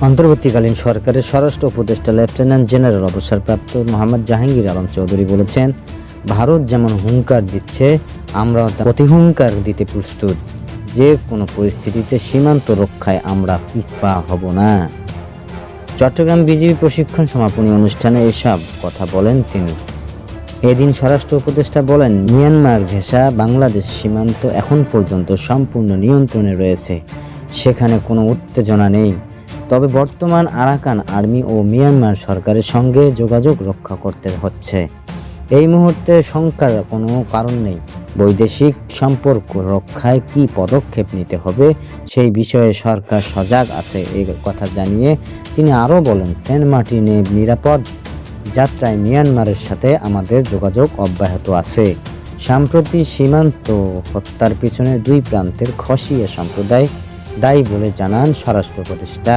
অন্তর্বর্তীকালীন সরকারের স্বরাষ্ট্র উপদেষ্টা লেফটেন্যান্ট জেনারেল অবসরপ্রাপ্ত মোহাম্মদ জাহাঙ্গীর আলম চৌধুরী বলেছেন, ভারত যেমন হুঙ্কার দিচ্ছে আমরাও তা প্রতিহুঙ্কার দিতে প্রস্তুত। যে কোনো পরিস্থিতিতে সীমান্ত রক্ষায় আমরা পিছপা হব না। চট্টগ্রাম বিজেপি প্রশিক্ষণ সমাপনী অনুষ্ঠানে এসব কথা বলেন তিনি। এদিন স্বরাষ্ট্র উপদেষ্টা বলেন, মিয়ানমার ঘেঁষা বাংলাদেশ সীমান্ত এখন পর্যন্ত সম্পূর্ণ নিয়ন্ত্রণে রয়েছে। সেখানে কোনো উত্তেজনা নেই। তবে বর্তমান আরাকান আর্মি ও মিয়ানমার সরকারের সঙ্গে যোগাযোগ রক্ষা করতে হচ্ছে। এই মুহূর্তে শঙ্কার কোনো কারণ নেই। বৈদেশিক সম্পর্ক রক্ষায় কি পদক্ষেপ নিতে হবে সেই বিষয়ে সরকার সজাগ আছে এই কথা জানিয়ে তিনি আরও বলেন, সেন্ট মার্টিনে নিরাপদ যাত্রায় মিয়ানমারের সাথে আমাদের যোগাযোগ অব্যাহত আছে। সাম্প্রতি সীমান্ত হত্যার পিছনে দুই প্রান্তের খসিয়া সম্প্রদায় দায়ী বলে জানান স্বরাষ্ট্র উপদেষ্টা।